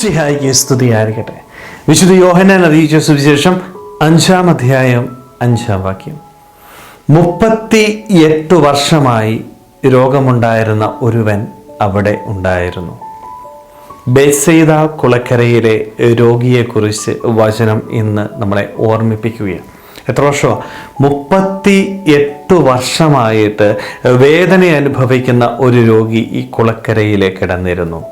ഈശ്വസിഹായിക്ക് സ്തുതിയായിരിക്കട്ടെ. വിശുദ്ധ യോഹനാൻ അറിയിച്ച സുവിശേഷം അഞ്ചാം അധ്യായം അഞ്ചാം വാക്യം. മുപ്പത്തി എട്ട് വർഷമായി രോഗമുണ്ടായിരുന്ന ഒരുവൻ അവിടെ ഉണ്ടായിരുന്നു. ബെസെയ്ത കുളക്കരയിലെ രോഗിയെക്കുറിച്ച് വചനം ഇന്ന് നമ്മളെ ഓർമ്മിപ്പിക്കുകയാണ്. എത്ര വർഷമാണ് മുപ്പത്തി എട്ട് വർഷമായിട്ട് വേദന അനുഭവിക്കുന്ന ഒരു രോഗി ഈ കുളക്കരയിലെ കിടന്നിരുന്നു.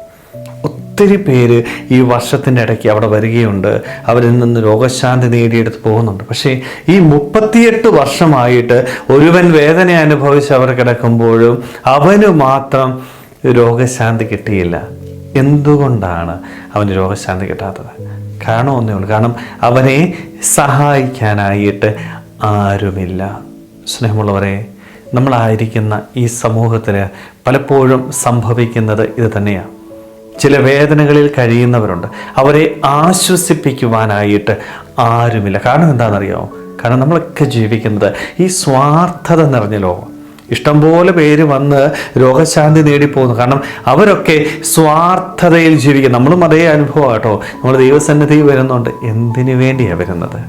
ഒത്തിരി പേര് ഈ വർഷത്തിന്റെ ഇടയ്ക്ക് അവിടെ വരികയുണ്ട്. അവരിൽ നിന്ന് രോഗശാന്തി നേടിയെടുത്ത് പോകുന്നുണ്ട്. പക്ഷേ ഈ മുപ്പത്തിയെട്ട് വർഷമായിട്ട് ഒരുവൻ വേദന അനുഭവിച്ച് അവർ കിടക്കുമ്പോഴും അവന് മാത്രം രോഗശാന്തി കിട്ടിയില്ല. എന്തുകൊണ്ടാണ് അവന് രോഗശാന്തി കിട്ടാത്തത്? കാരണം ഒന്നേ ഉള്ളൂ. കാരണം അവനെ സഹായിക്കാനായിട്ട് ആരുമില്ല. സ്നേഹമുള്ളവരെ നമ്മളായിരിക്കുന്ന ഈ സമൂഹത്തിൽ പലപ്പോഴും സംഭവിക്കുന്നത് ഇത് തന്നെയാണ്. ചില വേദനകളിൽ കഴിയുന്നവരുണ്ട്. അവരെ ആശ്വസിപ്പിക്കുവാനായിട്ട് ആരുമില്ല. കാരണം എന്താണെന്നറിയാമോ കാരണം നമ്മളൊക്കെ ജീവിക്കുന്നത് ഈ സ്വാർത്ഥത നിറഞ്ഞ ലോകം. ഇഷ്ടംപോലെ പേര് വന്ന് രോഗശാന്തി നേടിപ്പോകുന്നു. കാരണം അവരൊക്കെ സ്വാർത്ഥതയിൽ ജീവിക്കും നമ്മളും അതേ അനുഭവം കേട്ടോ. നമ്മൾ ദൈവസന്നിധി വരുന്നുണ്ട്. എന്തിനു വേണ്ടിയാണ് വരുന്നത്?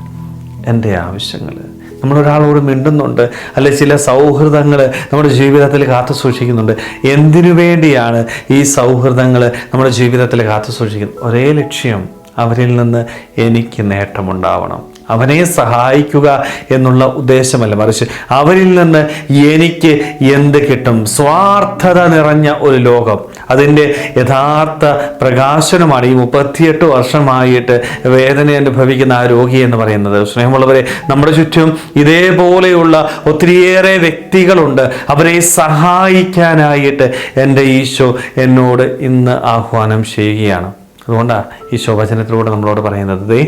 എന്റെ ആവശ്യങ്ങൾ. നമ്മളൊരാളോട് മിണ്ടുന്നുണ്ട് അല്ലെ ചില സൗഹൃദങ്ങൾ നമ്മുടെ ജീവിതത്തിൽ കാത്തു സൂക്ഷിക്കുന്നുണ്ട്. എന്തിനു വേണ്ടിയാണ് ഈ സൗഹൃദങ്ങൾ നമ്മുടെ ജീവിതത്തിൽ കാത്തു സൂക്ഷിക്കുന്നത്? ഒരേ ലക്ഷ്യം അവരിൽ നിന്ന് എനിക്ക് നേട്ടമുണ്ടാവണം. അവനെ സഹായിക്കുക എന്നുള്ള ഉദ്ദേശമല്ല. മറിച്ച് അവരിൽ നിന്ന് എനിക്ക് എന്ത് കിട്ടും? സ്വാർത്ഥത നിറഞ്ഞ ഒരു ലോകം. അതിന്റെ യഥാർത്ഥ പ്രകാശനമാണ് ഈ മുപ്പത്തിയെട്ട് വർഷമായിട്ട് വേദന അനുഭവിക്കുന്ന ആ രോഗി എന്ന് പറയുന്നത്. സ്നേഹമുള്ളവരെ നമ്മുടെ ചുറ്റും ഇതേപോലെയുള്ള ഒത്തിരിയേറെ വ്യക്തികളുണ്ട്. അവരെ സഹായിക്കാനായിട്ട് എന്റെ ഈശോ എന്നോട് ഇന്ന് ആഹ്വാനം ചെയ്യുകയാണ്. അതുകൊണ്ടാണ് ഈ ശോഭചനത്തിലൂടെ നമ്മളോട് പറയുന്നത്.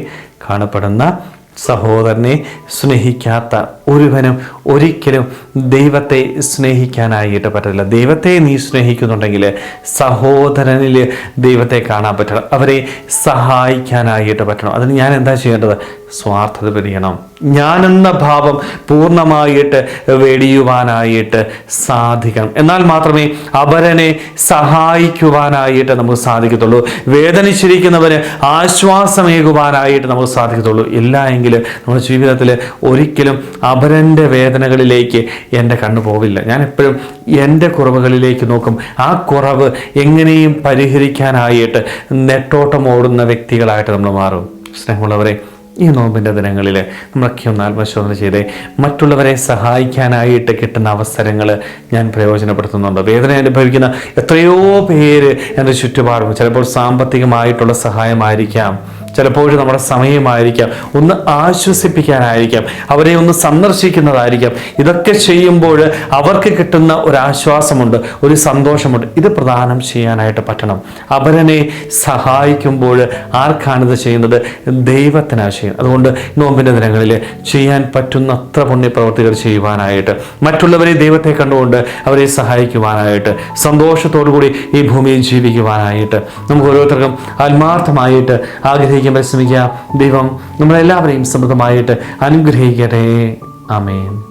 കാണപ്പെടുന്ന സഹോദരനെ സ്നേഹിക്കാത്ത ഒരുവനും ഒരിക്കലും ദൈവത്തെ സ്നേഹിക്കാനായിട്ട് പറ്റില്ല ദൈവത്തെ നീ സ്നേഹിക്കുന്നുണ്ടെങ്കിൽ സഹോദരനിൽ ദൈവത്തെ കാണാൻ പറ്റണം. അവരെ സഹായിക്കാനായിട്ട് പറ്റണം. അതിന് ഞാൻ എന്താ ചെയ്യേണ്ടത്? സ്വാർത്ഥത പിരിയണം ഞാനെന്ന ഭാവം പൂർണമായിട്ട് വെടിയുവാനായിട്ട് സാധിക്കണം. എന്നാൽ മാത്രമേ അവരനെ സഹായിക്കുവാനായിട്ട് നമുക്ക് സാധിക്കത്തുള്ളൂ. വേദനിച്ചിരിക്കുന്നവന് ആശ്വാസമേകുവാനായിട്ട് നമുക്ക് സാധിക്കത്തുള്ളൂ. ഇല്ല എങ്കിൽ നമ്മുടെ ജീവിതത്തിൽ ഒരിക്കലും അപരന്റെ വേദനകളിലേക്ക് എന്റെ കണ്ണു പോവില്ല. ഞാൻ എപ്പോഴും എന്റെ കുറവുകളിലേക്ക് നോക്കും. ആ കുറവ് എങ്ങനെയും പരിഹരിക്കാനായിട്ട് നെട്ടോട്ടം ഓടുന്ന വ്യക്തികളായിട്ട് നമ്മൾ മാറും. സ്നേഹമുള്ളവരെ ഈ നോമ്പിന്റെ ദിനങ്ങളിൽ നമ്മളൊക്കെ ഒന്ന് ആത്മശോധന ചെയ്തേ മറ്റുള്ളവരെ സഹായിക്കാനായിട്ട് കിട്ടുന്ന അവസരങ്ങൾ ഞാൻ പ്രയോജനപ്പെടുത്തുന്നുണ്ട്. വേദന അനുഭവിക്കുന്ന എത്രയോ പേര് എന്റെ ചുറ്റുപാടും ചിലപ്പോൾ സാമ്പത്തികമായിട്ടുള്ള സഹായമായിരിക്കാം. ചിലപ്പോഴും നമ്മുടെ സമയമായിരിക്കാം. ഒന്ന് ആശ്വസിപ്പിക്കാനായിരിക്കാം. അവരെ ഒന്ന് സന്ദർശിക്കുന്നതായിരിക്കാം. ഇതൊക്കെ ചെയ്യുമ്പോൾ അവർക്ക് കിട്ടുന്ന ഒരു ആശ്വാസമുണ്ട് ഒരു സന്തോഷമുണ്ട്. ഇത് പ്രദാനം ചെയ്യാനായിട്ട് പറ്റണം. അവരനെ സഹായിക്കുമ്പോൾ ആർക്കാണിത് ചെയ്യുന്നത്? ദൈവത്തിനാണ് ചെയ്യുന്നത്. അതുകൊണ്ട് നോമ്പിന്റെ ദിനങ്ങളിൽ ചെയ്യാൻ പറ്റുന്ന അത്ര പുണ്യപ്രവർത്തികൾ ചെയ്യുവാനായിട്ട് മറ്റുള്ളവരെ ദൈവത്തെ കണ്ടുകൊണ്ട് അവരെ സഹായിക്കുവാനായിട്ട് സന്തോഷത്തോടു കൂടി ഈ ഭൂമിയിൽ ജീവിക്കുവാനായിട്ട് നമുക്ക് ഓരോരുത്തർക്കും ആത്മാർത്ഥമായിട്ട് ആഗ്രഹിക്കാൻ പരിശ്രമിക്കുക. ദൈവം നമ്മളെല്ലാവരെയും സമൃദ്ധമായിട്ട് അനുഗ്രഹിക്കട്ടെ. ആമേൻ.